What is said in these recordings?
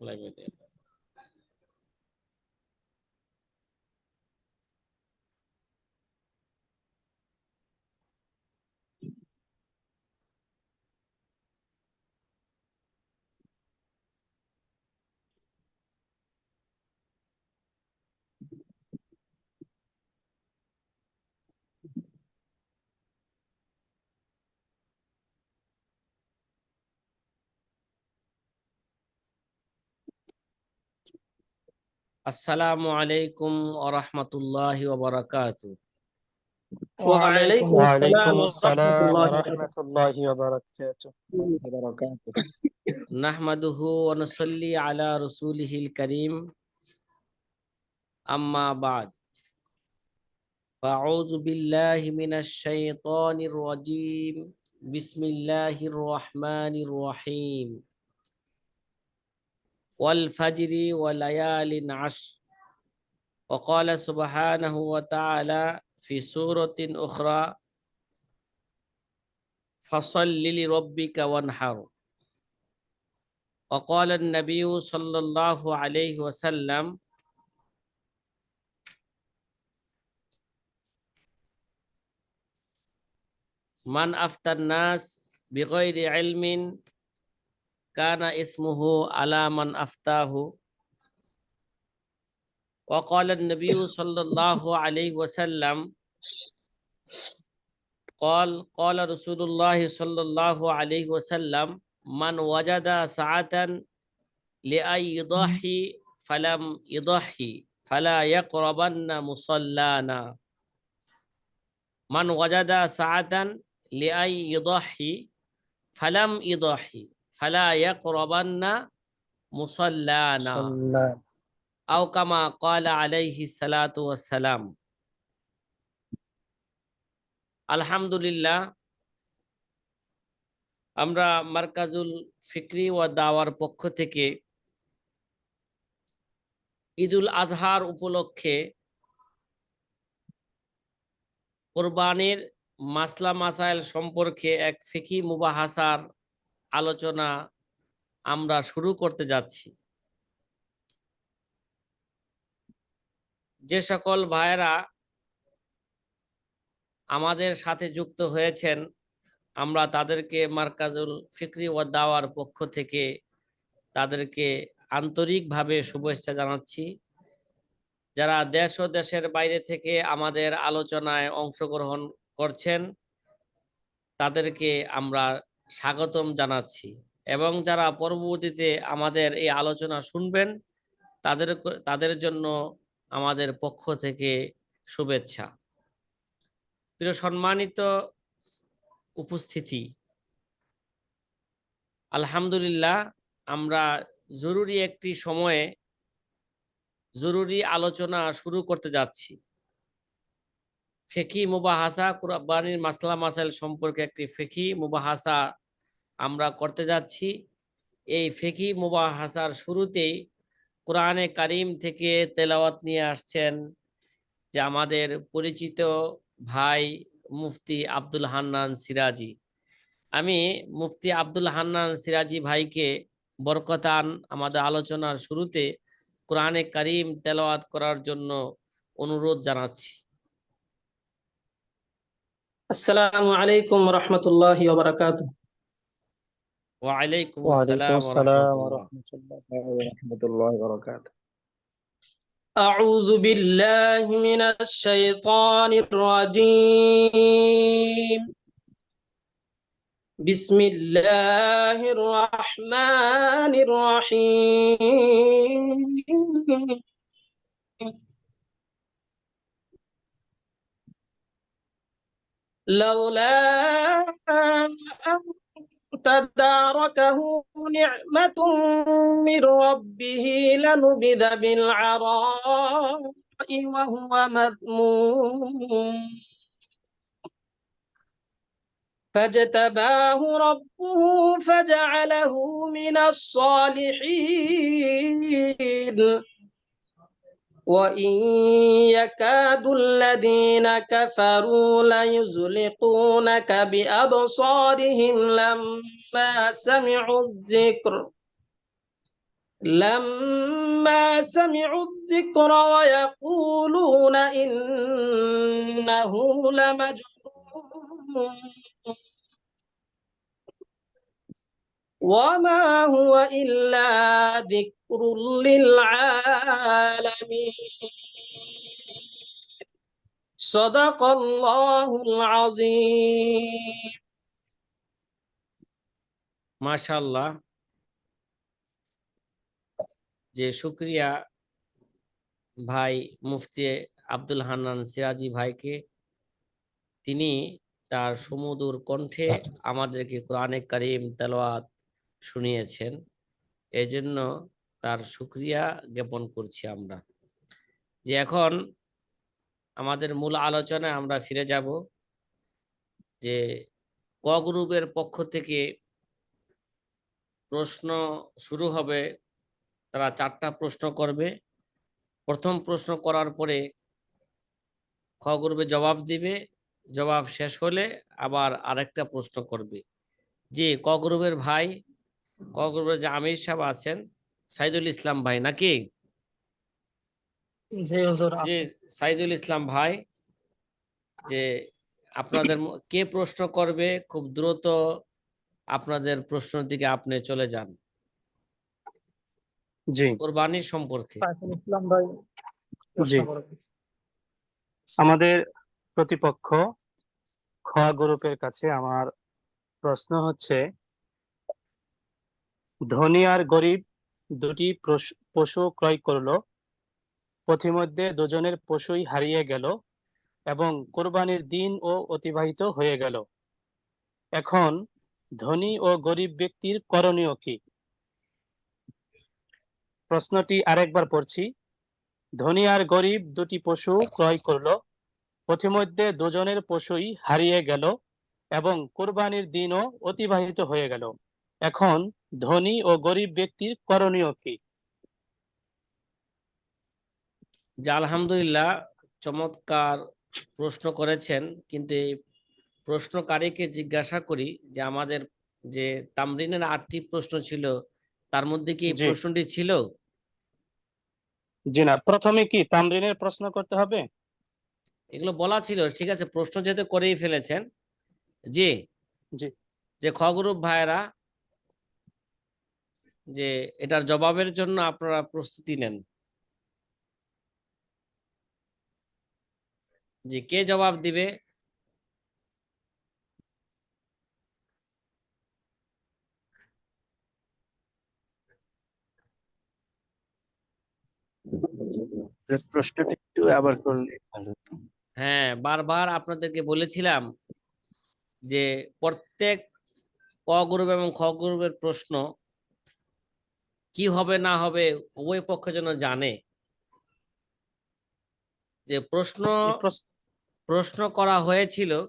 like with it. আসসালামু আলাইকুম ওয়া রাহমাতুল্লাহি ওয়া বারাকাতুহু وعليكم وعليكم السلام السلام ورحمة الله ورحمة الله وبركاته وبركاته নাহমাদুহু ওয়া নুসাল্লি আলা রাসূলিহিল কারীম আম্মা বাদ فأعوذ بالله من الشيطان الرجيم بسم الله الرحمن الرحيم والفجر وليال عشر. وقال سبحانه وتعالى في سورة أخرى فصل لربك وانحر. وقال النبي صلى الله عليه وسلم من أفتى الناس بغير علم كان اسمه على من أفتاه وقال النبي صلى الله عليه وسلم قال قال رسول الله صلى الله عليه وسلم من وجد ساعة لأن يضحي فلم يضحي فلا يقربن مصلانا من وجد ساعة لأن يضحي فلم يضحي আলহামদুলিল্লাহ আমরা মার্কাজুল ফিকরি ও দাওয়ার পক্ষ থেকে ঈদুল আজহার উপলক্ষে কোরবানের মাসলা মাসাইল সম্পর্কে এক ফিকি মুবাহাসার আলোচনা আমরা শুরু করতে যাচ্ছি। যে সকল ভাইয়েরা আমাদের সাথে যুক্ত হয়েছেন, আমরা তাদেরকে মার্কাজুল ফিকরি ও দাওয়ার পক্ষ থেকে তাদেরকে আন্তরিকভাবে শুভেচ্ছা জানাচ্ছি। যারা দেশ ও দেশের বাইরে থেকে আমাদের আলোচনায় অংশগ্রহণ করছেন, তাদেরকে আমরা স্বাগতম জানাচ্ছি। এবং যারা পরবর্তীতে আমাদের এই আলোচনা শুনবেন, তাদের তাদের জন্য আমাদের পক্ষ থেকে শুভেচ্ছা। প্রিয় সম্মানিত উপস্থিতি, আলহামদুলিল্লাহ আমরা জরুরি একটি সময়ে জরুরি আলোচনা শুরু করতে যাচ্ছি। ফেকি মুবাহাসা কুরবানির মাসলা মাসাইল সম্পর্কে একটি ফেকি মুবাহাসা আমরা করতে যাচ্ছি। এই ফেকি মুবাহাসার শুরুতেই কোরআনে কারিম থেকে তেলাওয়াত নিয়ে আসছেন যে আমাদের পরিচিত ভাই মুফতি আব্দুল হান্নান সিরাজি। আমি মুফতি আব্দুল হান্নান সিরাজি ভাইকে বরকতান আমাদের আলোচনার শুরুতে কোরআনে কারিম তেলাওয়াত করার জন্য অনুরোধ জানাচ্ছি। আসসালামু আলাইকুম রহমতুল্লাহ وعليكم, وعليكم السلام, السلام ورحمة الله. ورحمة الله وبركاته. أعوذ بالله من الشيطان الرجيم. بسم الله الرحمن الرحيم. لولا تداركه نعمة من ربه لنبذ بالعراء وهو مذموم. فاجتباه ربه فجعله من الصالحين. وإن يكاد الذين كفروا ليزلقونك بأبصارهم لما سمعوا الذكر لما سمعوا الذكر ويقولون إنه لمجنون وما هو إلا ذكر للعالمين صدق الله العظيم মাশাল্লাহ যে শুক্রিয়া ভাই মুফতি আব্দুল হান্নান সিরাজি ভাইকে তিনি তার সুমধুর কণ্ঠে আমাদেরকে কোরআনে কারিম তেলাওয়াত শুনিয়েছেন। এজন্য তার শুক্রিয়া জ্ঞাপন করছি আমরা। যে এখন আমাদের মূল আলোচনায় আমরা ফিরে যাব যে ক গ্রুপের পক্ষ থেকে প্রশ্ন শুরু হবে, তারা চারটা প্রশ্ন করবে। প্রথম প্রশ্ন করার পরে খ গ্রুপে জবাব দিবে, জবাব শেষ হলে আবার আরেকটা প্রশ্ন করবে। যে ক গ্রুপের ভাই ক যে আমির সাহেব আছেন সাইদুল ইসলাম ভাই নাকি? জি সাইদুল ইসলাম ভাই যে আপনাদের কে প্রশ্ন করবে? খুব দ্রুত আপনাদের প্রশ্নের দিকে আপনি চলে যান। জি। কোরবানির সম্পর্কে। ইসলাম ভাই জি। আমাদের প্রতিপক্ষ খ গ্রুপের কাছে আমার প্রশ্ন হচ্ছে ধনী আর গরিব দুটি পশু ক্রয় করল। পথিমধ্যে দুজনের পশুই হারিয়ে গেল এবং কোরবানির দিন ও অতিবাহিত হয়ে গেল। এখন ধনী ও গরিব ব্যক্তির করণীয় কি? প্রশ্নটি আরেকবার পড়ছি। ধনী আর গরিব দুটি পশু ক্রয় করল। পথিমধ্যে দুজনের পশুই হারিয়ে গেল এবং কোরবানির দিনও অতিবাহিত হয়ে গেল। এখন ধনী ও গরিব ব্যক্তির করণীয় কি? যে আলহামদুলিল্লাহ চমৎকার প্রশ্ন করেছেন কিন্তু এই প্রশ্নকারীকে জিজ্ঞাসা করি যে আমাদের যে তামরিনের আটটি প্রশ্ন ছিল তার মধ্যে কি প্রশ্নটি ছিল? জি না প্রথমে কি তামরিনের প্রশ্ন করতে হবে? এগুলো বলা ছিল ঠিক আছে প্রশ্ন যেহেতু করেই ফেলেছেন। জি। জি। যে খ গ্রুপ ভাইয়েরা যে এটার জবাবের জন্য আপনারা প্রস্তুতি নেন। যে কে জবাব দিবে? প্রশ্নটা একটু আবার করলে ভালো হতো। হ্যাঁ বারবার আপনাদেরকে বলেছিলাম যে প্রত্যেক ক গ্রুপ এবং খ গ্রুপের প্রশ্ন কি হবে না হবে উভয় পক্ষ যেন জানে। যে প্রশ্ন প্রশ্ন- করা হয়েছিল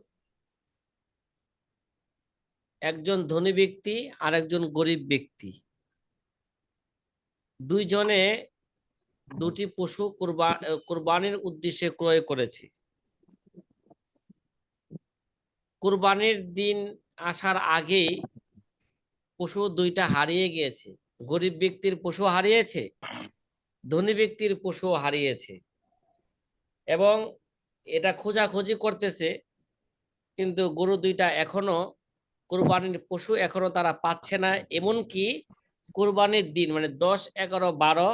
একজন ধনী ব্যক্তি আর একজন গরিব ব্যক্তি। দুইজনে দুটি পশু কোরবা কোরবানির উদ্দেশ্যে ক্রয় করেছে। কোরবানির দিন আসার আগেই পশু দুইটা হারিয়ে গিয়েছে। গরিব ব্যক্তির পশু হারিয়েছে, ধনী ব্যক্তির পশু হারিয়েছে এবং এটা খোঁজাখুঁজি করতেছে, কিন্তু গরু দুইটা এখনও কোরবানির পশু এখনও তারা পাচ্ছে না, এমনকি কোরবানির দিন মানে দশ, এগারো, বারো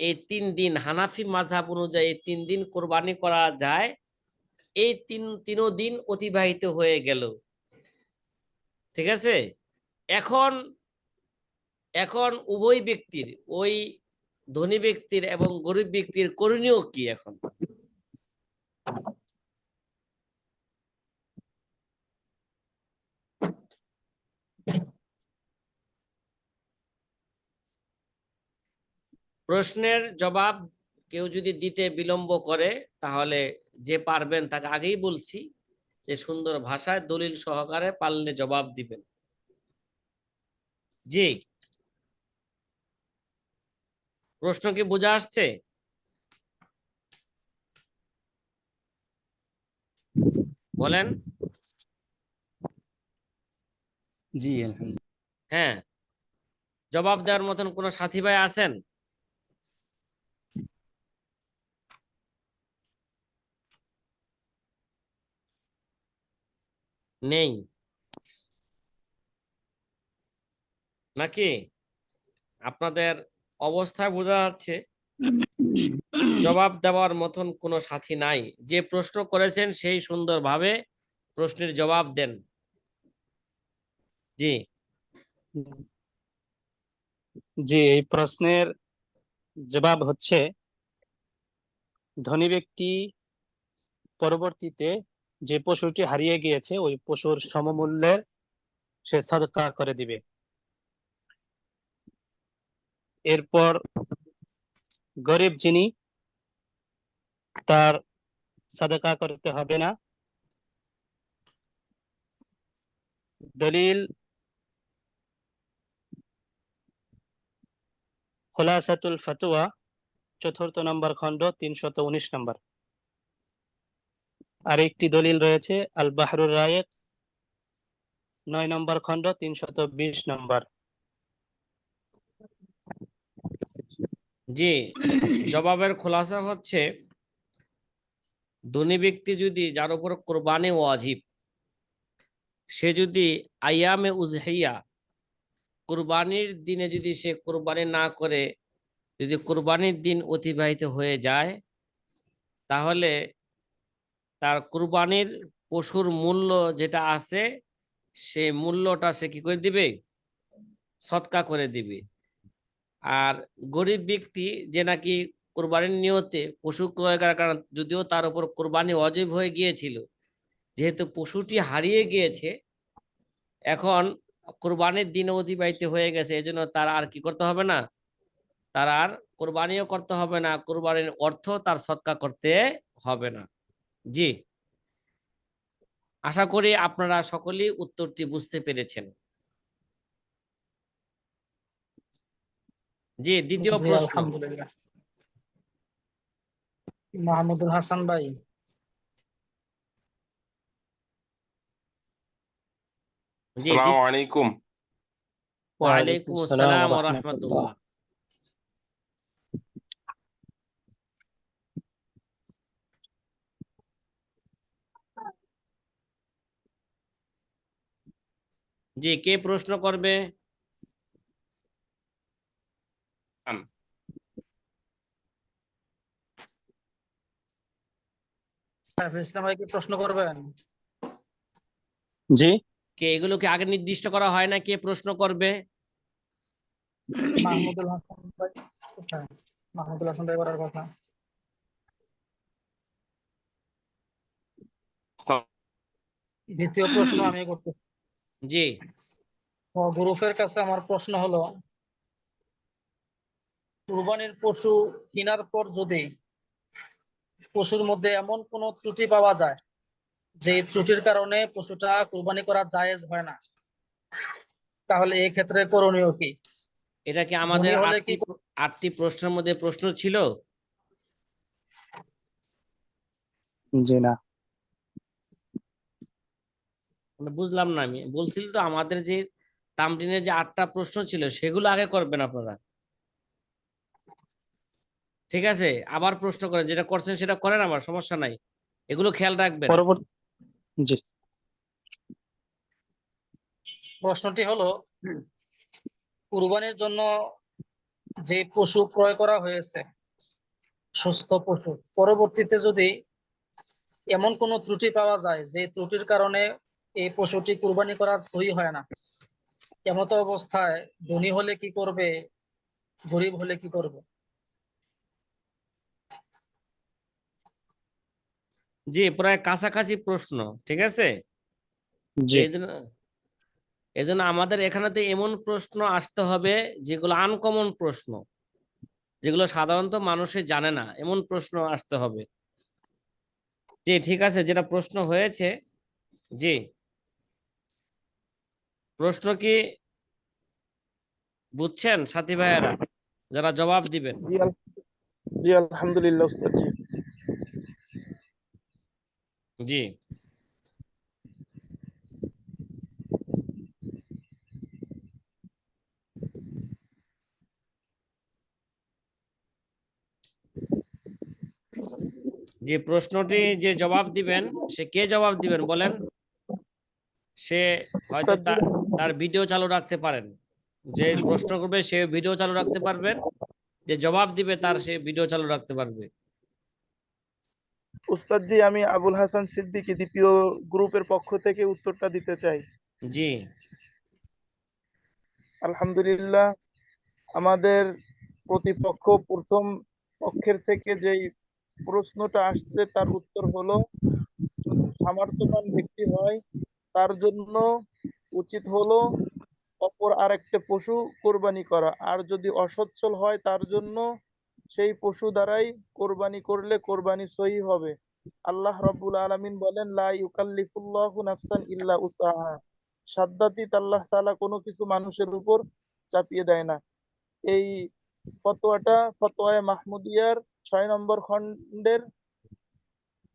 এই তিন দিন হানাফি মাঝহাব অনুযায়ী তিন দিন কোরবানি করা যায়, এই তিন, তিনও দিন অতিবাহিত হয়ে গেল। ঠিক আছে? এখন এখন উভয় ব্যক্তির, ওই ধনী ব্যক্তির এবং গরিব ব্যক্তির করণীয় কি এখন? প্রশ্নের জবাব কেউ যদি দিতে বিলম্ব করে, তাহলে যে পারবেন তাকে আগেই বলছি যে সুন্দর ভাষায় দলিল সহকারে পারলে জবাব দিবেন। জি। প্রশ্ন কি বোঝা আসছে? বলেন। জি হ্যাঁ। জবাব দেওয়ার মতন কোন সাথী ভাই আছেন? নেই। নাকি? আপনাদের অবস্থায় বোঝা যাচ্ছে, জবাব দেওয়ার মতন কোনো সাথী নাই। যে প্রশ্ন করেছেন সেই সুন্দরভাবে প্রশ্নের জবাব দেন। জি। জি, এই প্রশ্নের জবাব হচ্ছে, ধনী ব্যক্তি পরবর্তীতে যে পশুটি হারিয়ে গিয়েছে, ওই পশুর সমমূল্যের সে সাদকা করে দিবে। এরপর গরিব যিনি, তার সাদকা করতে হবে না। দলিল, খোলাসাতুল ফতোয়া চতুর্থ নম্বর খণ্ড, তিনশত উনিশ নম্বর। আর একটি দলিল রয়েছে আল বাহরুর রায়েক, নয় নম্বর খণ্ড, তিনশত বিশ নম্বর। জি, জবাবের খোলাসা হচ্ছে, ধনী ব্যক্তি যদি, যার উপর কোরবানি ওয়াজিব, সে যদি আয়ামে উজহিয়া, কোরবানির দিনে যদি সে কোরবানি না করে, যদি কোরবানির দিন অতিবাহিত হয়ে যায়, তাহলে তার কুরবানির পশুর মূল্য যেটা আছে, সে মূল্যটা সে কি করে দিবে? সৎকা করে দিবে। আর গরিব ব্যক্তি যে নাকি কোরবানির নিয়তে পশু ক্রয় করার কারণ, যদিও তার উপর কোরবানি অজীব হয়ে গিয়েছিল, যেহেতু পশুটি হারিয়ে গিয়েছে, এখন কোরবানির দিন অতিবাহিত হয়ে গেছে, এজন্য তার আর কি করতে হবে না? তার আর কোরবানিও করতে হবে না, কোরবানির অর্থ তার সৎকা করতে হবে না। জি। আশা করি আপনারা সকলেই উত্তরটি বুঝতে পেরেছেন। জি দ্বিতীয় প্রশ্ন। আলহামদুলিল্লাহ। মাহমুদুল হাসান ভাই। আসসালামু আলাইকুম। ওয়ালাইকুম আসসালাম ওয়া রাহমাতুল্লাহ। জি কে প্রশ্ন করবে? সাইফুল ইসলাম ভাই কি প্রশ্ন করবেন? জি। কে এগুলোকে আগে নির্দিষ্ট করা হয় না কে প্রশ্ন করবে? মাহমুদুল হাসান ভাই মাহমুদুল হাসান ভাই করার কথা। দ্বিতীয় প্রশ্ন আমি করতে জি। গ্রুপের কাছে আমার প্রশ্ন হলো কুরবানির পশু কেনার পর যদি পশুর মধ্যে এমন কোন ত্রুটি পাওয়া যায় যে ত্রুটির কারণে পশুটা কোরবানি করা জায়েজ হয় না? তাহলে এই ক্ষেত্রে করণীয় কি? এটা কি আমাদের আটটি প্রশ্নের মধ্যে প্রশ্ন ছিল? জি না। মানে বুঝলাম না আমি। বলছিল তো আমাদের যে তামরিনের যে আটটা প্রশ্ন ছিল সেগুলো আগে করবেন আপনারা। ঠিক আছে? আবার প্রশ্ন করেন যেটা করছেন সেটা করেন আবার সমস্যা নাই। এগুলো খেয়াল রাখবেন। পরবর্তী জি। প্রশ্নটি হলো কুরবানির জন্য যে পশু ক্রয় করা হয়েছে সুস্থ পশু পরবর্তীতে যদি এমন কোনো ত্রুটি পাওয়া যায় যে ত্রুটির কারণে এই পশুটি কুরবানি করা সহি হয় না এমত অবস্থায় ধনী হলে কি করবে গরিব হলে কি করবে? জি প্রায় কাছাকাছি প্রশ্ন ঠিক আছে? জি। এই জন্য এই জন্য আমাদের এখানেতে এমন প্রশ্ন আসতে হবে যেগুলো আনকমন প্রশ্ন যেগুলো সাধারণত মানুষে জানে না এমন প্রশ্ন আসতে হবে। জি ঠিক আছে যেটা প্রশ্ন হয়েছে জি। প্রশ্ন কি বুঝছেন সাথী ভাইয়েরা? যারা জবাব দিবেন। জি জি আলহামদুলিল্লাহ উস্তাদ জি। জি। যে প্রশ্নটি যে জবাব দিবেন সে কে জবাব দিবেন বলেন? সে হয়তো তার ভিডিও চালু রাখতে পারেন। যে প্রশ্ন করবে সে ভিডিও চালু রাখতে পারবেন যে জবাব দিবে তার সে ভিডিও চালু রাখতে পারবে। উস্তাদ জি আমি আবুল হাসান সিদ্দিকী দ্বিতীয় গ্রুপের পক্ষ থেকে উত্তরটা দিতে চাই। জি। আলহামদুলিল্লাহ আমাদের প্রতিপক্ষ প্রথম পক্ষের থেকে যেই প্রশ্নটা আসছে তার উত্তর হলো সামর্থ্যবান ব্যক্তি হয় তার জন্য উচিত হলো অপর আরেকটা পশু কোরবানি করা। আর যদি অসচ্ছল হয় তার জন্য সেই পশু দ্বারাই কোরবানি করলে কোরবানি সহি হবে। আল্লাহ রাব্বুল আলামিন বলেন, লা ইউকাল্লিফুল্লাহু নাফসান ইল্লা উসাহা সাদ্দাতিত আল্লাহ তাআলা কোনো কিছু মানুষের উপর চাপিয়ে দেয় না। এই ফতোয়াটা ফতোয়ায়ে মাহমুদিয়ার ছয় নম্বর খণ্ডের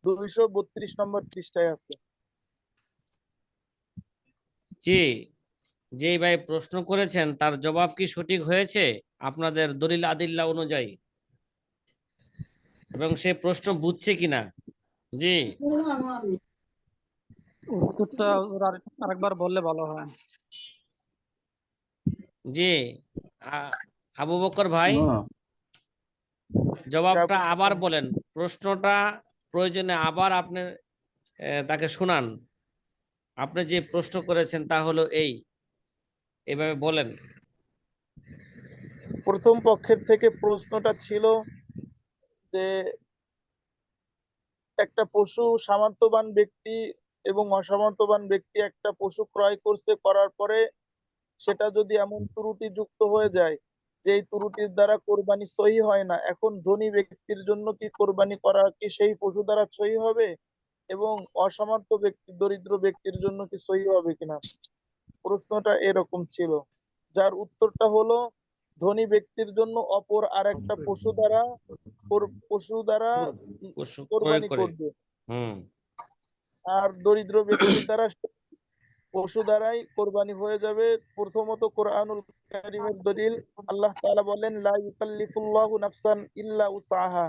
দুইশো বত্রিশ নম্বর পৃষ্ঠায় আছে। জি যে ভাই প্রশ্ন করেছেন, তার জবাব কি সঠিক হয়েছে? আপনাদের দলিল আদিল্লা অনুযায়ী। এবং সে প্রশ্ন বুঝছে কিনা? জি। উত্তরটা আরেকবার বললে ভালো হয়। জি। আবু বকর ভাই জবাবটা আবার বলেন। প্রশ্নটা প্রয়োজনে আবার আপনি তাকে শুনান। আপনি যে প্রশ্ন করেছেন তা হলো এই। এভাবে বলেন। প্রথম পক্ষের থেকে প্রশ্নটা ছিল যে একটা পশু সামর্থ্যবান ব্যক্তি এবং অসামর্থ্যবান ব্যক্তি একটা পশু ক্রয় করছে, করার পরে সেটা যদি এমন ত্রুটি যুক্ত হয়ে যায়, যেই ত্রুটির দ্বারা কোরবানি সহি হয় না, এখন ধনী ব্যক্তির জন্য কি কোরবানি করা, কি সেই পশু দ্বারা সহি হবে? এবং অসামর্থ্য ব্যক্তি, দরিদ্র ব্যক্তির জন্য কি সহি হবে কিনা? প্রশ্নটা এরকম ছিল। যার উত্তরটা হলো ধনী ব্যক্তির জন্য অপর আরেকটা পশু দ্বারা পশু দ্বারা কোরবানি করবে। আর দরিদ্র ব্যক্তির দ্বারা পশু দ্বারাই কোরবানি হয়ে যাবে। প্রথমত কোরআনুল কারীমের দলিল আল্লাহ তাআলা বলেন লা ইউকাল্লিফুল্লাহু নাফসান ইল্লা উসাহা।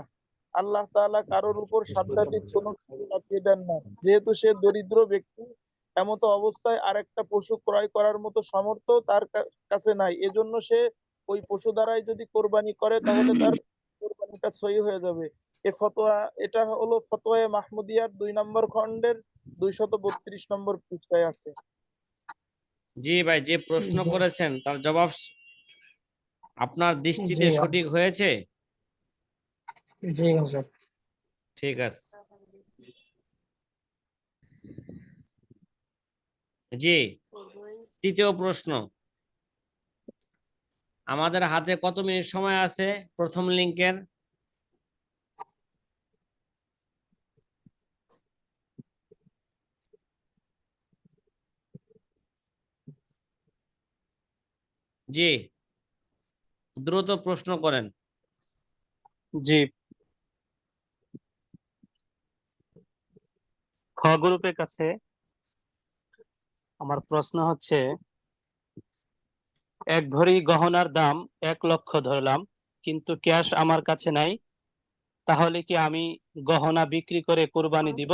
আল্লাহ তাআলা কারোর উপর সাধ্যাতীত কোনো চাপিয়ে দেন না। যেহেতু সে দরিদ্র ব্যক্তি এমত অবস্থায় আরেকটা পশু ক্রয় করার মতো সামর্থ্য তার কাছে নাই। এজন্য সে ওই পশু দ্বারাই যদি কোরবানি করে তাহলে তার কোরবানিটা সহি হয়ে যাবে। এ ফতোয়া এটা হলো ফতোয়া মাহমুদিয়ার দুই নম্বর খণ্ডের দুইশত বত্রিশ নম্বর পৃষ্ঠায় আছে। জি ভাই যে প্রশ্ন করেছেন তার জবাব আপনার দৃষ্টিতে সঠিক হয়েছে? ঠিক আছে জি। তৃতীয় প্রশ্ন। আমাদের হাতে কত মিনিট সময় আছে? প্রথম লিঙ্কের। জি। দ্রুত প্রশ্ন করেন। জি। খ গ্রুপের কাছে আমার প্রশ্ন হচ্ছে এক ভরি গহনার দাম এক লক্ষ ধরলাম, কিন্তু ক্যাশ আমার কাছে নাই, তাহলে কি আমি গহনা বিক্রি করে কোরবানি দিব?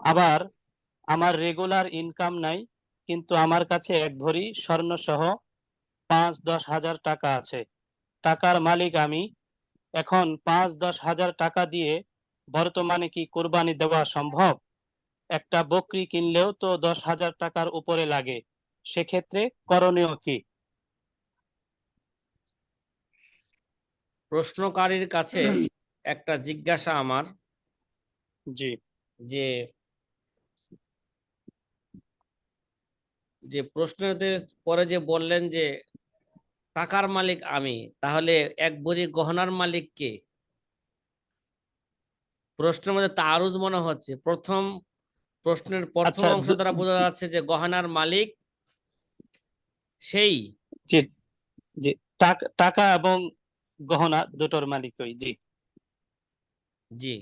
আবার আমার রেগুলার ইনকাম নাই, কিন্তু আমার কাছে এক ভরি স্বর্ণ সহ পাঁচ দশ হাজার টাকা আছে। টাকার মালিক আমি, এখন পাঁচ দশ হাজার টাকা দিয়ে বর্তমানে কি কোরবানি দেওয়া সম্ভব? একটা বকরি কিনলেও তো দশ হাজার টাকার উপরে লাগে। সেক্ষেত্রে করণীয় কি? প্রশ্নকারীর কাছে একটা জিজ্ঞাসা আমার। জি। যে যে প্রশ্নতে পরে যে বললেন যে টাকার মালিক আমি তাহলে এক ভরি গহনার মালিক কে? প্রশ্নের মধ্যে তারুজ মনে হচ্ছে। প্রথম প্রশ্নের প্রথম আচ্ছা, অংশ দ্বারা বোঝা যাচ্ছে যে গহনার মালিক সেই জি জি টাক- এবং গহনা দুটোর মালিকই জি। জি।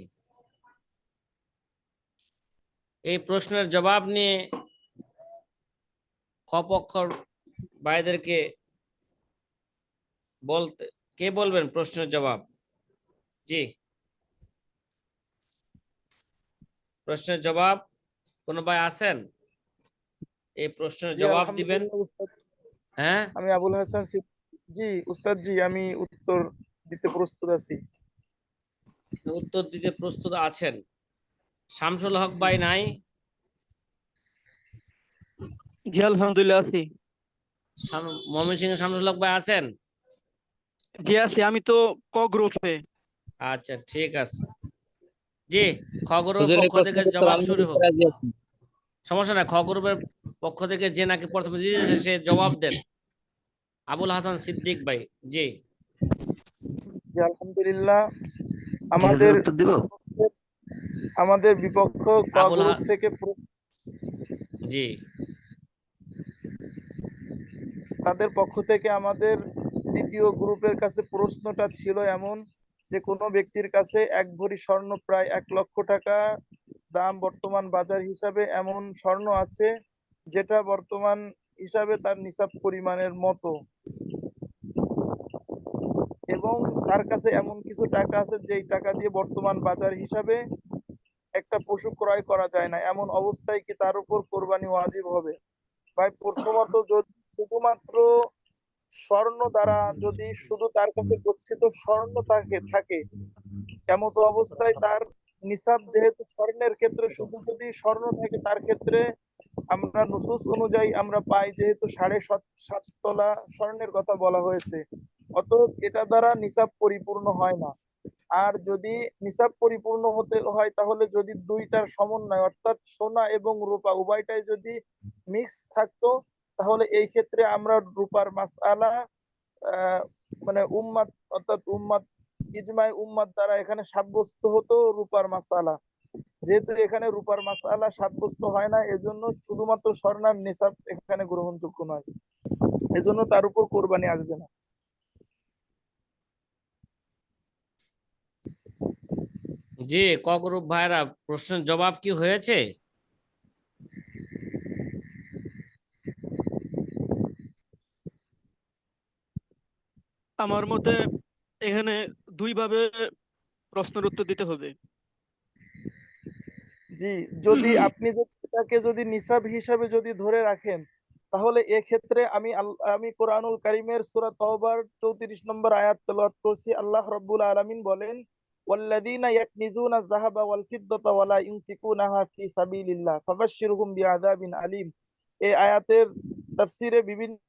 এই প্রশ্নের জবাব নিয়ে খপক্ষর ভাইদেরকে বলতে কে বলবেন প্রশ্নের জবাব? জি। প্রশ্নের জবাব কোনো ভাই আছেন? এই প্রশ্নের জবাব দিবেন। হ্যাঁ? আমি আবুল হাসান জি উস্তাদ জি আমি উত্তর দিতে প্রস্তুত আছি। উত্তর দিতে প্রস্তুত আছেন। শামসুল হক ভাই নাই? জি আলহামদুলিল্লাহ আছি। ময়মনসিংহ শামসুল হক ভাই আছেন? জি আছি। আমি তো ক গ্রুপে আচ্ছা ঠিক আছে। জি খ পক্ষ থেকে জবাব শুরু হোক। সমস্যা নাই খ গ্রুপের পক্ষ থেকে যে নাকি প্রথমে দিয়েছে সে জবাব দেন। আবুল হাসান সিদ্দিক ভাই জি। জি আলহামদুলিল্লাহ। আমাদের আমাদের বিপক্ষ ক গ্রুপ থেকে জি। তাদের পক্ষ থেকে আমাদের দ্বিতীয় গ্রুপের কাছে প্রশ্নটা ছিল এমন যে কোনো ব্যক্তির কাছে এক ভরি স্বর্ণ প্রায় এক লক্ষ টাকা দাম বর্তমান বাজার হিসাবে এমন স্বর্ণ আছে, যেটা বর্তমান হিসাবে তার নিসাব পরিমাণের মতো। এবং তার কাছে এমন কিছু টাকা আছে, যেই টাকা দিয়ে বর্তমান বাজার হিসাবে একটা পশু ক্রয় করা যায় না। এমন অবস্থায় কি তার উপর কোরবানি ওয়াজিব হবে? ভাই, প্রথমত যদি শুধুমাত্র স্বর্ণ দ্বারা যদি শুধু তার কাছে গচ্ছিত স্বর্ণ থাকে থাকে, এমত অবস্থায় তার নিসাব যেহেতু স্বর্ণের ক্ষেত্রে শুধু যদি স্বর্ণ থাকে তার ক্ষেত্রে আমরা নুসুস অনুযায়ী আমরা পাই যেহেতু সাড়ে সাত সাত তলা স্বর্ণের কথা বলা হয়েছে। অতএব এটা দ্বারা নিসাব পরিপূর্ণ হয় না। আর যদি নিসাব পরিপূর্ণ হতে হয় তাহলে যদি দুইটার সমন্বয় অর্থাৎ সোনা এবং রূপা উভয়টাই যদি মিক্স থাকতো তাহলে এই ক্ষেত্রে আমরা রূপার মাসআলা আহ, মানে উম্মাদ অর্থাৎ উম্মাদ ইজমাই উম্মাদ দ্বারা এখানে সাব্যস্ত হতো রূপার মাসআলা যেহেতু এখানে রূপার মাসআলা সাব্যস্ত হয় না এজন্য শুধুমাত্র স্বর্ণার নিসাব এখানে গ্রহণযোগ্য নয়। এজন্য তার উপর কোরবানি আসবে না। জি ক গ্রুপ ভাইরা প্রশ্নের জবাব কি হয়েছে? আমার মতে এখানে দুইভাবে প্রশ্নের উত্তর দিতে হবে। জি যদি আপনি যদি এটাকে যদি নিসাব হিসাবে যদি ধরে রাখেন তাহলে এক্ষেত্রে আমি আমি কোরআনুল কারিমের সূরা তওবার 34 নম্বর আয়াত তেলাওয়াত করছি। আল্লাহ রাব্বুল আলামিন বলেন ওয়াল্লাযীনা ইয়াকনিজুনা আয-যাহাবা ওয়াল ফিদ্দাতা ওয়া লা ইউনফিকুনাহা ফি সাবিলিল্লাহ ফাবাশশিরহুম বিআযাবিন আলীম। এই আয়াতের তাফসীরে বিভিন্ন